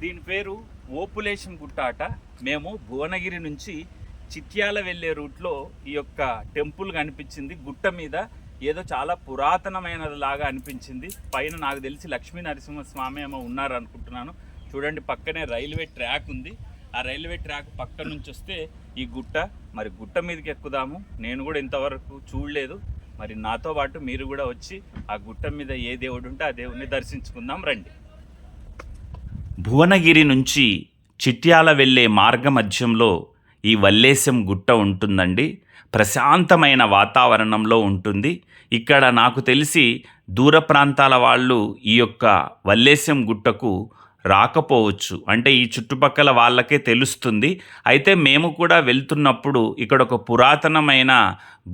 దీని పేరు ఓపులేశం గుట్ట అట. మేము భువనగిరి నుంచి చిట్యాల వెళ్ళే రూట్లో ఈ యొక్క టెంపుల్ కనిపించింది. గుట్ట మీద ఏదో చాలా పురాతనమైనది లాగా అనిపించింది. పైన నాకు తెలిసి లక్ష్మీ నరసింహస్వామి ఏమో ఉన్నారు అనుకుంటున్నాను చూడండి పక్కనే రైల్వే ట్రాక్ ఉంది. ఆ రైల్వే ట్రాక్ పక్క నుంచి వస్తే ఈ గుట్ట. మరి గుట్ట మీదకి ఎక్కుదాము. నేను కూడా ఇంతవరకు చూడలేదు. మరి నాతో పాటు మీరు కూడా వచ్చి ఆ గుట్ట మీద ఏ దేవుడు ఉంటే ఆ దేవుడిని దర్శించుకుందాం రండి. భువనగిరి నుంచి చిట్యాల వెళ్ళే మార్గ మధ్యంలో ఈ వల్లేశం గుట్ట ఉంటుందండి. ప్రశాంతమైన వాతావరణంలో ఉంటుంది. ఇక్కడ నాకు తెలిసి దూర ప్రాంతాల వాళ్ళు ఈ యొక్క వల్లేశం గుట్టకు రాకపోవచ్చు. అంటే ఈ చుట్టుపక్కల వాళ్ళకే తెలుస్తుంది. అయితే మేము కూడా వెళ్తున్నప్పుడు ఇక్కడ ఒక పురాతనమైన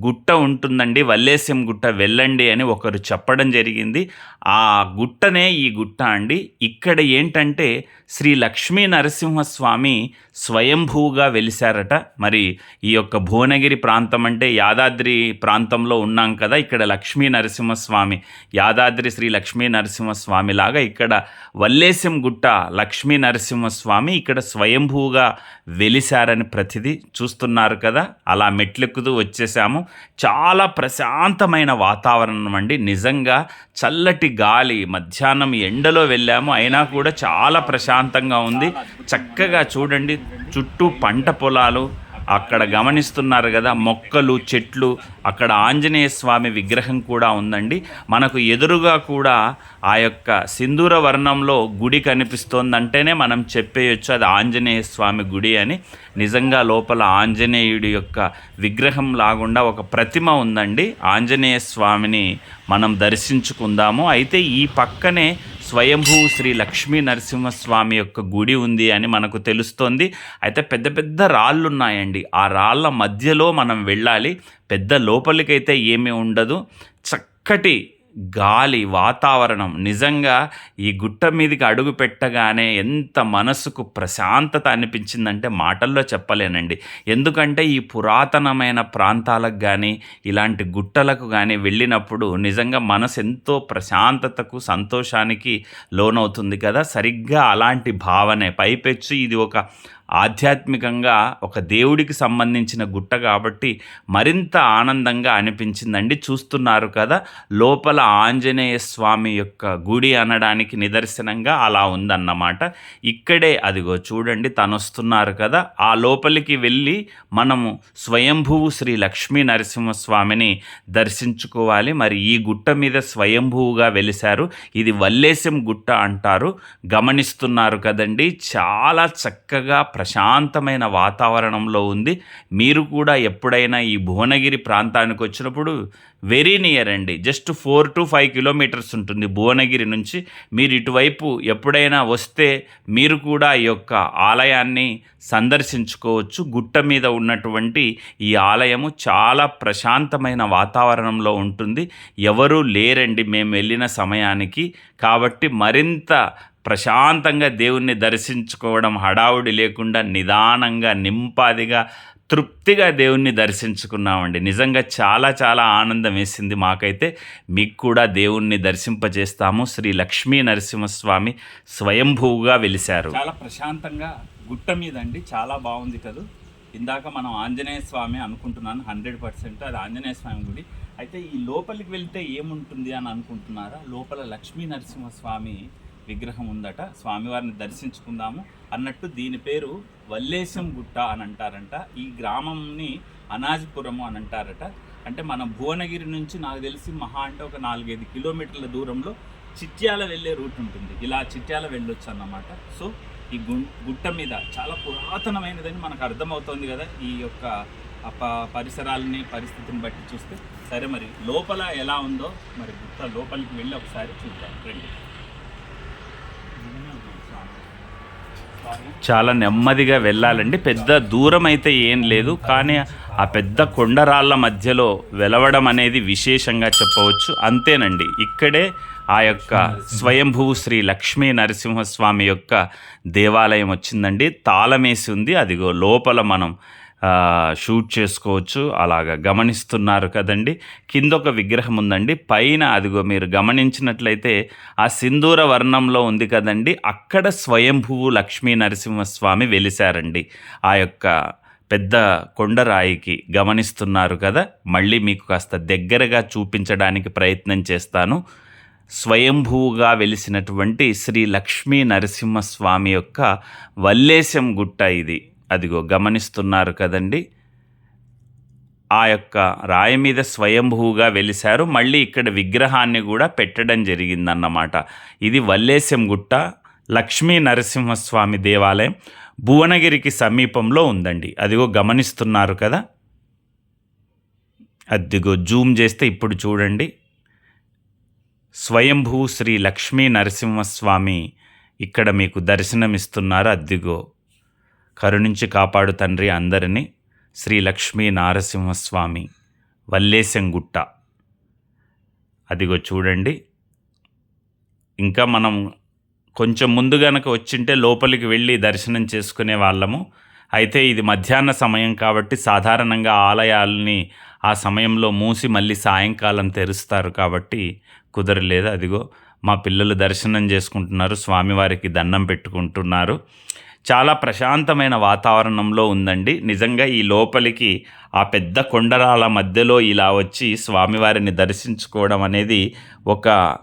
గుట్ట ఉంటుందండి. వల్లేశం గుట్ట వెళ్ళండి అని ఒకరు చెప్పడం జరిగింది. ఆ గుట్టనే ఈ గుట్ట అండి. ఇక్కడ ఏంటంటే శ్రీ లక్ష్మీ నరసింహస్వామి స్వయంభూగా వెలిశారట. మరి ఈ యొక్క భువనగిరి ప్రాంతం అంటే యాదాద్రి ప్రాంతంలో ఉన్నాం కదా ఇక్కడ లక్ష్మీ నరసింహస్వామి యాదాద్రి శ్రీ లక్ష్మీ నరసింహస్వామి లాగా ఇక్కడ వల్లేశం గుట్ట లక్ష్మీ నరసింహస్వామి ఇక్కడ స్వయంభూగా వెలిశారని ప్రతిదీ చూస్తున్నారు కదా. అలా మెట్లెక్కుతూ వచ్చేసాము. చాలా ప్రశాంతమైన వాతావరణం అండి. నిజంగా చల్లటి గాలి. మధ్యాహ్నం ఎండలో వెళ్ళాము. అయినా కూడా చాలా ప్రశాంతంగా ఉంది. చక్కగా చూడండి. చుట్టూ పంట పొలాలు అక్కడ గమనిస్తున్నారు కదా మొక్కలు చెట్లు అక్కడ ఆంజనేయ స్వామి విగ్రహం కూడా ఉందండి. మనకు ఎదురుగా కూడా ఆ యొక్క సింధూర వర్ణంలో గుడి కనిపిస్తోందంటేనే మనం చెప్పేయచ్చు అది ఆంజనేయ స్వామి గుడి అని. నిజంగా లోపల ఆంజనేయుడి యొక్క విగ్రహం లాగుండా ఒక ప్రతిమ ఉందండి. ఆంజనేయ స్వామిని మనం దర్శించుకుందాము. అయితే ఈ పక్కనే స్వయంభూ శ్రీ లక్ష్మీ నరసింహస్వామి యొక్క గుడి ఉంది అని మనకు తెలుస్తోంది. అయితే పెద్ద పెద్ద రాళ్ళు ఉన్నాయండి ఆ రాళ్ళ మధ్యలో మనం వెళ్ళాలి. పెద్ద లోపలికైతే ఏమీ ఉండదు. చక్కటి గాలి వాతావరణం నిజంగా ఈ గుట్ట మీదకి అడుగు పెట్టగానే ఎంత మనసుకు ప్రశాంతత అనిపించిందంటే మాటల్లో చెప్పలేనండి. ఎందుకంటే ఈ పురాతనమైన ప్రాంతాలకు కానీ ఇలాంటి గుట్టలకు కానీ వెళ్ళినప్పుడు నిజంగా మనసు ఎంతో ప్రశాంతతకు సంతోషానికి లోనవుతుంది కదా. సరిగ్గా అలాంటి భావనే. పైపెచ్చు ఇది ఒక ఆధ్యాత్మికంగా ఒక దేవుడికి సంబంధించిన గుట్ట కాబట్టి మరింత ఆనందంగా అనిపించిందండి. చూస్తున్నారు కదా లోపల ఆంజనేయ స్వామి యొక్క గుడి అనడానికి నిదర్శనంగా అలా ఉందన్నమాట. ఇక్కడే అదిగో చూడండి తను వస్తున్నారు కదా ఆ లోపలికి వెళ్ళి మనము స్వయంభువు శ్రీ లక్ష్మీ నరసింహస్వామిని దర్శించుకోవాలి. మరి ఈ గుట్ట మీద స్వయంభువుగా వెలిశారు. ఇది వల్లేశం గుట్ట అంటారు. గమనిస్తున్నారు కదండి చాలా చక్కగా ప్రశాంతమైన వాతావరణంలో ఉంది. మీరు కూడా ఎప్పుడైనా ఈ భువనగిరి ప్రాంతానికి వచ్చినప్పుడు వెరీ నియర్ అండి. Just four to five kilometres ఉంటుంది భువనగిరి నుంచి. మీరు ఇటువైపు ఎప్పుడైనా వస్తే మీరు కూడా ఈ యొక్క ఆలయాన్ని సందర్శించుకోవచ్చు. గుట్ట మీద ఉన్నటువంటి ఈ ఆలయము చాలా ప్రశాంతమైన వాతావరణంలో ఉంటుంది. ఎవరూ లేరండి. మేము వెళ్ళిన సమయానికి. కాబట్టి మరింత ప్రశాంతంగా దేవుణ్ణి దర్శించుకోవడం హడావుడి లేకుండా నిదానంగా నింపాదిగా తృప్తిగా దేవుణ్ణి దర్శించుకున్నామండి. నిజంగా చాలా చాలా ఆనందం వేసింది మాకైతే. మీకు కూడా దేవుణ్ణి దర్శింపజేస్తాము. శ్రీ లక్ష్మీ నరసింహస్వామి స్వయంభూగా వెలిశారు. చాలా ప్రశాంతంగా గుట్ట మీద అండి చాలా బాగుంది కదా ఇందాక మనం ఆంజనేయ స్వామి అనుకుంటున్నాను హండ్రెడ్ పర్సెంట్ అది ఆంజనేయ స్వామి గుడి. అయితే ఈ లోపలికి వెళ్తే ఏముంటుంది అని అనుకుంటున్నారా? లోపల లక్ష్మీ నరసింహస్వామి విగ్రహం ఉందట స్వామివారిని దర్శించుకుందాము అన్నట్టు దీని పేరు వల్లేశం గుట్ట అని అంటారంట. ఈ గ్రామంని అనాజపురము అని అంటారట. అంటే మన భువనగిరి నుంచి నాకు తెలిసి మహా అంటే ఒక నాలుగైదు కిలోమీటర్ల దూరంలో చిట్యాల వెళ్ళే రూట్ ఉంటుంది. ఇలా చిట్యాల వెళ్ళొచ్చు అన్నమాట. సో ఈ గు గుట్ట మీద చాలా పురాతనమైనదని మనకు అర్థమవుతోంది కదా ఈ యొక్క పరిసరాలని పరిస్థితిని బట్టి చూస్తే. సరే మరి లోపల ఎలా ఉందో మరి గుట్ట లోపలికి వెళ్ళి ఒకసారి చూద్దాం. రండి. చాలా నెమ్మదిగా వెళ్ళాలండి. పెద్ద దూరం అయితే ఏం లేదు. కానీ ఆ పెద్ద కొండరాళ్ళ మధ్యలో వెలవడం అనేది విశేషంగా చెప్పవచ్చు. అంతేనండి. ఇక్కడే ఆ యొక్క స్వయంభూ శ్రీ లక్ష్మీ నరసింహస్వామి యొక్క దేవాలయం వచ్చిందండి. తాళమేసి ఉంది. అదిగో లోపల మనం షూట్ చేసుకోవచ్చు. అలాగా గమనిస్తున్నారు కదండి. కింద ఒక విగ్రహం ఉందండి. పైన అదిగో మీరు గమనించినట్లయితే ఆ సింధూర వర్ణంలో ఉంది కదండి. అక్కడ స్వయంభువు లక్ష్మీ నరసింహస్వామి వెలిశారండి. ఆ యొక్క పెద్ద కొండరాయికి గమనిస్తున్నారు కదా. మళ్ళీ మీకు కాస్త దగ్గరగా చూపించడానికి ప్రయత్నం చేస్తాను. స్వయంభూగా వెలిసినటువంటి శ్రీ లక్ష్మీ నరసింహస్వామి యొక్క వల్లేశం గుట్ట ఇది. అదిగో గమనిస్తున్నారు కదండి. ఆ యొక్క రాయి మీద స్వయంభూగా వెలిశారు. మళ్ళీ ఇక్కడ విగ్రహాన్ని కూడా పెట్టడం జరిగిందన్నమాట. ఇది వల్లేశం గుట్ట లక్ష్మీ నరసింహస్వామి దేవాలయం భువనగిరికి సమీపంలో ఉందండి. అదిగో గమనిస్తున్నారు కదా. అదిగో జూమ్ చేస్తే ఇప్పుడు చూడండి. స్వయంభూ శ్రీ లక్ష్మీ నరసింహస్వామి ఇక్కడ మీకు దర్శనమిస్తున్నారు. అద్దిగో కరుణించి కాపాడు తండ్రి అందరినీ శ్రీ లక్ష్మీ నారసింహస్వామి వల్లేశంగుట్ట. అదిగో చూడండి. ఇంకా మనం కొంచెం ముందు గనక వచ్చింటే లోపలికి వెళ్ళి దర్శనం చేసుకునే వాళ్ళము. అయితే ఇది మధ్యాహ్న సమయం కాబట్టి సాధారణంగా ఆలయాల్ని ఆ సమయంలో మూసి మళ్ళీ సాయంకాలం తెరుస్తారు కాబట్టి కుదరలేదు. అదిగో మా పిల్లలు దర్శనం చేసుకుంటున్నారు. స్వామివారికి దండం పెట్టుకుంటున్నారు. చాలా ప్రశాంతమైన వాతావరణంలో ఉందండి. నిజంగా ఈ లోపలికి ఆ పెద్ద కొండరాల మధ్యలో ఇలా వచ్చి స్వామివారిని దర్శించుకోవడం అనేది ఒక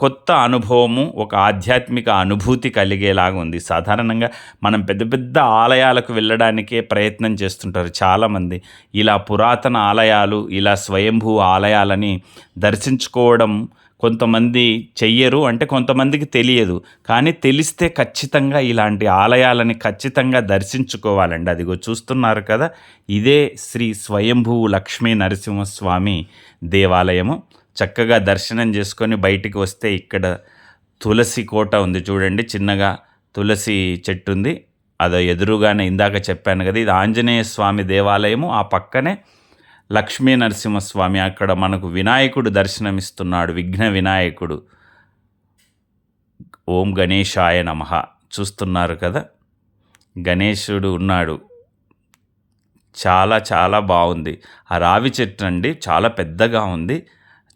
కొత్త అనుభవము ఒక ఆధ్యాత్మిక అనుభూతి కలిగేలాగా ఉంది. సాధారణంగా మనం పెద్ద పెద్ద ఆలయాలకు వెళ్ళడానికే ప్రయత్నం చేస్తుంటారు చాలామంది. ఇలా పురాతన ఆలయాలు ఇలా స్వయంభూ ఆలయాలని దర్శించుకోవడం కొంతమంది చెయ్యరు అంటే కొంతమందికి తెలియదు. కానీ తెలిస్తే ఖచ్చితంగా ఇలాంటి ఆలయాలని ఖచ్చితంగా దర్శించుకోవాలండి. అదిగో చూస్తున్నారు కదా ఇదే శ్రీ స్వయంభూ లక్ష్మీ నరసింహస్వామి దేవాలయము. చక్కగా దర్శనం చేసుకొని బయటికి వస్తే ఇక్కడ తులసి కోట ఉంది చూడండి చిన్నగా తులసి చెట్టు ఉంది. అది ఎదురుగానే ఇందాక చెప్పాను కదా ఇది ఆంజనేయ స్వామి దేవాలయము. ఆ పక్కనే లక్ష్మీ నరసింహస్వామి అక్కడ మనకు వినాయకుడు దర్శనమిస్తున్నాడు విఘ్న వినాయకుడు. ఓం గణేశాయ నమ. చూస్తున్నారు కదా? గణేశుడు ఉన్నాడు. చాలా చాలా బాగుంది. ఆ రావి చెట్టు అండి చాలా పెద్దగా ఉంది.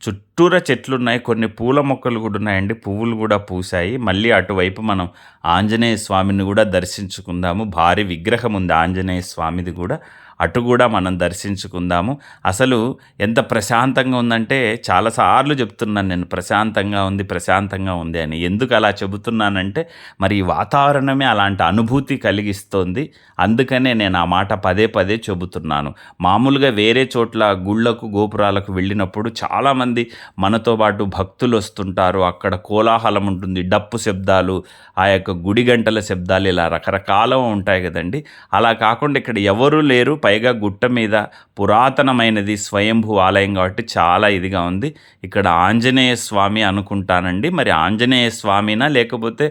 చుట్టూరా చెట్లు ఉన్నాయి కొన్ని పూల మొక్కలు కూడా ఉన్నాయండి. పువ్వులు కూడా పూసాయి మళ్ళీ అటువైపు మనం ఆంజనేయ స్వామిని కూడా దర్శించుకుందాము. భారీ విగ్రహం ఉంది ఆంజనేయ స్వామిది కూడా. అటు కూడా మనం దర్శించుకుందాము. అసలు ఎంత ప్రశాంతంగా ఉందంటే చాలాసార్లు చెప్తున్నాను నేను ప్రశాంతంగా ఉంది ప్రశాంతంగా ఉంది అని. ఎందుకు అలా చెబుతున్నానంటే మరి ఈ వాతావరణమే అలాంటి అనుభూతి కలిగిస్తోంది. అందుకనే నేను ఆ మాట పదే పదే చెబుతున్నాను. మామూలుగా వేరే చోట్ల గుళ్ళకు గోపురాలకు వెళ్ళినప్పుడు చాలామంది మనతో పాటు భక్తులు వస్తుంటారు. అక్కడ కోలాహలం ఉంటుంది డప్పు శబ్దాలు ఆ యొక్క గుడి గంటల శబ్దాలు ఇలా రకరకాల ఉంటాయి కదండి. అలా కాకుండా ఇక్కడ ఎవరూ లేరు పైగా గుట్ట మీద పురాతనమైనది స్వయంభూ ఆలయం కాబట్టి చాలా ఇదిగా ఉంది. ఇక్కడ ఆంజనేయ స్వామి అనుకుంటానండి. మరి ఆంజనేయ స్వామినా లేకపోతే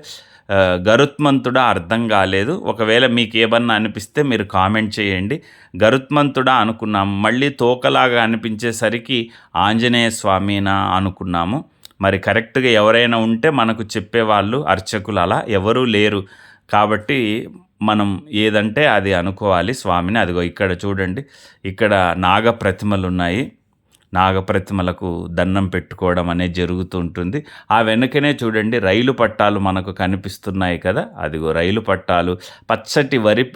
గరుత్మంతుడా అర్థం కాలేదు. ఒకవేళ మీకు ఏమన్నా అనిపిస్తే మీరు కామెంట్ చేయండి. గరుత్మంతుడా అనుకున్నాము. మళ్ళీ తోకలాగా అనిపించేసరికి ఆంజనేయ స్వామినా అనుకున్నాము. మరి కరెక్ట్గా ఎవరైనా ఉంటే మనకు చెప్పేవాళ్ళు అర్చకులు అలా ఎవరూ లేరు. కాబట్టి మనం ఏదంటే అది అనుకోవాలి. స్వామిని అదిగో ఇక్కడ చూడండి. ఇక్కడ నాగ ప్రతిమలు ఉన్నాయి నాగ ప్రతిమలకు దండం పెట్టుకోవడం అనేది జరుగుతూ ఉంటుంది ఆ వెనుకనే చూడండి రైలు పట్టాలు మనకు కనిపిస్తున్నాయి కదా. అదిగో రైలు పట్టాలు. పచ్చటి వరి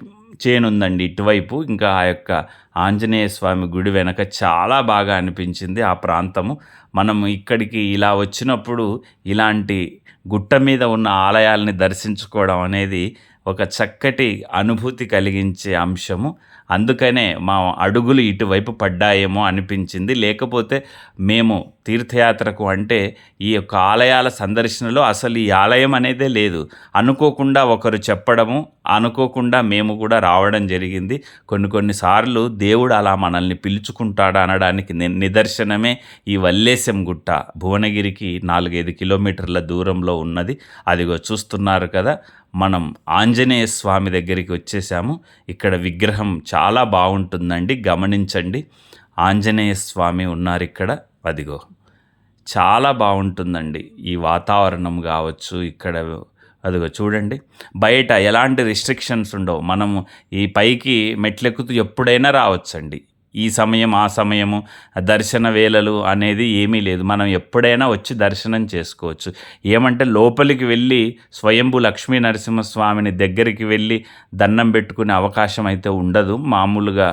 చేనుందండి ఇటువైపు. ఇంకా ఆ యొక్క ఆంజనేయ స్వామి గుడి వెనక చాలా బాగా అనిపించింది ఆ ప్రాంతము. మనం ఇక్కడికి ఇలా వచ్చినప్పుడు ఇలాంటి గుట్ట మీద ఉన్న ఆలయాల్ని దర్శించుకోవడం అనేది ఒక చక్కటి అనుభూతి కలిగించే అంశము. అందుకనే మా అడుగులు ఇటువైపు పడ్డాయేమో అనిపించింది. లేకపోతే మేము తీర్థయాత్రకు అంటే ఈ యొక్క ఆలయాల సందర్శనలో అసలు ఈ ఆలయం అనేదే లేదు. అనుకోకుండా ఒకరు చెప్పడము అనుకోకుండా మేము కూడా రావడం జరిగింది. కొన్ని కొన్నిసార్లు దేవుడు అలా మనల్ని పిలుచుకుంటాడు అనడానికి ని- నిదర్శనమే ఈ వల్లేశం గుట్ట. భువనగిరికి నాలుగైదు కిలోమీటర్ల దూరంలో ఉన్నది. అదిగో చూస్తున్నారు కదా మనం ఆంజనేయ స్వామి దగ్గరికి వచ్చేసాము. ఇక్కడ విగ్రహం చాలా బాగుంటుందండి. గమనించండి. ఆంజనేయ స్వామి ఉన్నారు ఇక్కడ. అదిగో. చాలా బాగుంటుందండి. ఈ వాతావరణం కావచ్చు ఇక్కడ. అదిగో చూడండి. బయట ఎలాంటి రిస్ట్రిక్షన్స్ ఉండవు. మనము ఈ పైకి మెట్లెక్కుతూ ఎప్పుడైనా రావచ్చండి. ఈ సమయం ఆ సమయము దర్శన వేళలు అనేది ఏమీ లేదు. మనం ఎప్పుడైనా వచ్చి దర్శనం చేసుకోవచ్చు. ఏమంటే లోపలికి వెళ్ళి స్వయంభు లక్ష్మీ నరసింహస్వామిని దగ్గరికి వెళ్ళి దండం పెట్టుకునే అవకాశం అయితే ఉండదు. మామూలుగా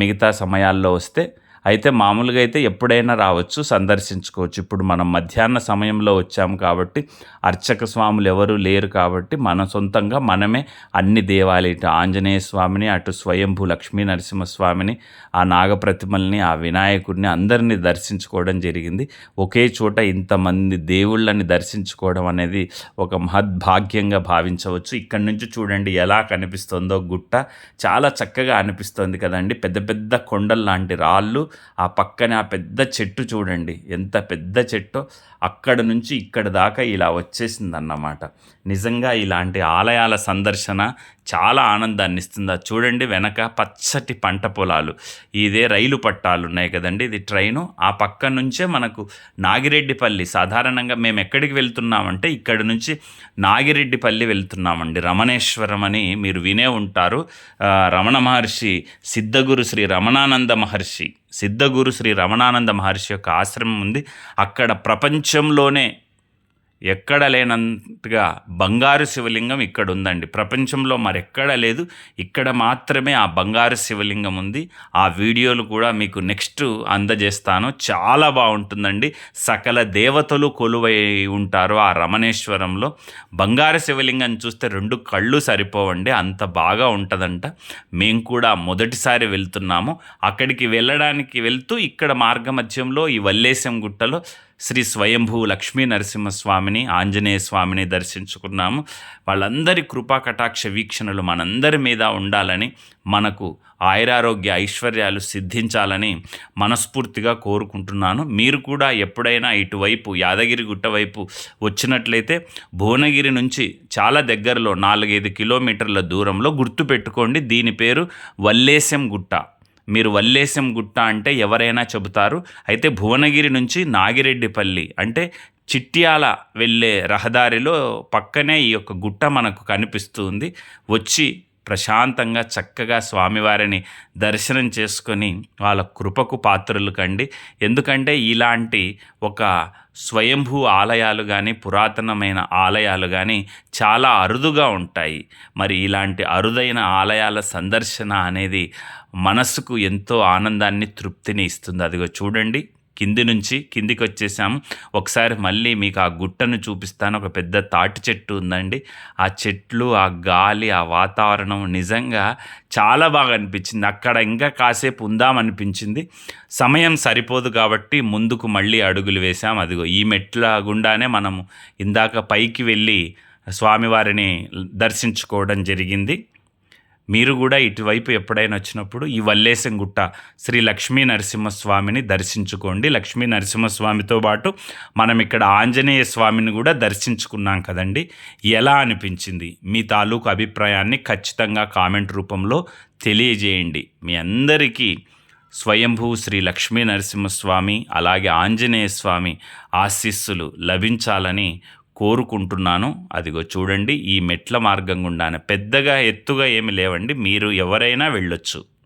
మిగతా సమయాల్లో వస్తే అయితే మామూలుగా అయితే ఎప్పుడైనా రావచ్చు సందర్శించుకోవచ్చు. ఇప్పుడు మనం మధ్యాహ్న సమయంలో వచ్చాము కాబట్టి అర్చక స్వాములు ఎవరు లేరు కాబట్టి మన సొంతంగా మనమే అన్ని దేవాలయ ఇటు ఆంజనేయ స్వామిని అటు స్వయంభూ లక్ష్మీ నరసింహస్వామిని ఆ నాగప్రతిమల్ని ఆ వినాయకుడిని అందరినీ దర్శించుకోవడం జరిగింది. ఒకే చోట ఇంతమంది దేవుళ్ళని దర్శించుకోవడం అనేది ఒక మహద్భాగ్యంగా భావించవచ్చు. ఇక్కడ నుంచి చూడండి ఎలా కనిపిస్తుందో గుట్ట చాలా చక్కగా అనిపిస్తుంది కదండి. పెద్ద పెద్ద కొండల్లాంటి రాళ్ళు ఆ పక్కనే ఆ పెద్ద చెట్టు చూడండి. ఎంత పెద్ద చెట్టో అక్కడ నుంచి ఇక్కడ దాకా ఇలా వచ్చేసిందన్నమాట. నిజంగా ఇలాంటి ఆలయాల సందర్శన చాలా ఆనందాన్ని ఇస్తుంది. అది చూడండి వెనక పచ్చటి పంట పొలాలు. ఇదే రైలు పట్టాలు ఉన్నాయి కదండి ఇది ట్రైను. ఆ పక్క నుంచే మనకు నాగిరెడ్డిపల్లి. సాధారణంగా మేము ఎక్కడికి వెళ్తున్నామంటే ఇక్కడి నుంచి నాగిరెడ్డిపల్లి వెళ్తున్నామండి. రమణేశ్వరం అని మీరు వినే ఉంటారు. రమణ మహర్షి సిద్ధగురు శ్రీ రమణానంద మహర్షి. సిద్ధగురు శ్రీ రమణానంద మహర్షి యొక్క ఆశ్రమం ఉంది. అక్కడ ప్రపంచంలోనే ఎక్కడ లేనంతగా బంగారు శివలింగం ఇక్కడ ఉందండి ప్రపంచంలో మరెక్కడ లేదు. ఇక్కడ మాత్రమే ఆ బంగారు శివలింగం ఉంది. ఆ వీడియోలు కూడా మీకు నెక్స్ట్ అందజేస్తాను. చాలా బాగుంటుందండి. సకల దేవతలు కొలువై ఉంటారు ఆ రమణేశ్వరంలో. బంగారు శివలింగం చూస్తే రెండు కళ్ళు సరిపోవండి. అంత బాగా ఉంటుందంట. మేము కూడా మొదటిసారి వెళ్తున్నాము. అక్కడికి వెళ్ళడానికి వెళ్తూ ఇక్కడ మార్గమధ్యంలో ఈ వల్లేశం గుట్టలో శ్రీ స్వయంభూ లక్ష్మీ నరసింహస్వామిని ఆంజనేయ స్వామిని దర్శించుకున్నాము. వాళ్ళందరి కృపా కటాక్ష వీక్షణలు మనందరి మీద ఉండాలని మనకు ఆయురారోగ్య ఐశ్వర్యాలు సిద్ధించాలని మనస్ఫూర్తిగా కోరుకుంటున్నాను. మీరు కూడా ఎప్పుడైనా ఇటువైపు యాదగిరి గుట్ట వైపు వచ్చినట్లయితే భువనగిరి నుంచి చాలా దగ్గరలో నాలుగైదు కిలోమీటర్ల దూరంలో గుర్తుపెట్టుకోండి. దీని పేరు వల్లేశం గుట్ట. మీరు వల్లేశం గుట్ట అంటే ఎవరైనా చెబుతారు. అయితే భువనగిరి నుంచి నాగిరెడ్డిపల్లి అంటే చిట్యాల వెళ్ళే రహదారిలో పక్కనే ఈ యొక్క గుట్ట మనకు కనిపిస్తుంది. వచ్చి ప్రశాంతంగా చక్కగా స్వామివారిని దర్శనం చేసుకొని వాళ్ళ కృపకు పాత్రలు కండి. ఎందుకంటే ఇలాంటి ఒక స్వయంభూ ఆలయాలు కానీ పురాతనమైన ఆలయాలు కానీ చాలా అరుదుగా ఉంటాయి. మరి ఇలాంటి అరుదైన ఆలయాల సందర్శన అనేది మనసుకు ఎంతో ఆనందాన్ని తృప్తిని ఇస్తుంది. అదిగో చూడండి. కింది నుంచి కిందికి వచ్చేసాము. ఒకసారి మళ్ళీ మీకు ఆ గుట్టను చూపిస్తాను. ఒక పెద్ద తాటి చెట్టు ఉందండి. ఆ చెట్లు ఆ గాలి ఆ వాతావరణం నిజంగా చాలా బాగా అనిపించింది. అక్కడ ఇంకా కాసేపు ఉందామనిపించింది. సమయం సరిపోదు కాబట్టి ముందుకు మళ్ళీ అడుగులు వేసాం అదిగో ఈ మెట్ల గుండానే మనము ఇందాక పైకి వెళ్ళి స్వామివారిని దర్శించుకోవడం జరిగింది. మీరు కూడా ఇటువైపు ఎప్పుడైనా వచ్చినప్పుడు ఈ వల్లేశం గుట్ట శ్రీ లక్ష్మీ నరసింహస్వామిని దర్శించుకోండి. లక్ష్మీ నరసింహస్వామితో పాటు మనం ఇక్కడ ఆంజనేయ స్వామిని కూడా దర్శించుకున్నాం కదండి. ఎలా అనిపించింది? మీ తాలూకు అభిప్రాయాన్ని ఖచ్చితంగా కామెంట్ రూపంలో తెలియజేయండి. మీ అందరికీ స్వయంభూ శ్రీ లక్ష్మీ నరసింహస్వామి అలాగే ఆంజనేయ స్వామి ఆశీస్సులు లభించాలని కోరుకుంటున్నాను. అదిగో చూడండి ఈ మెట్ల మార్గం గుండానే పెద్దగా ఎత్తుగా ఏమి లేవండి. మీరు ఎవరైనా వెళ్ళొచ్చు.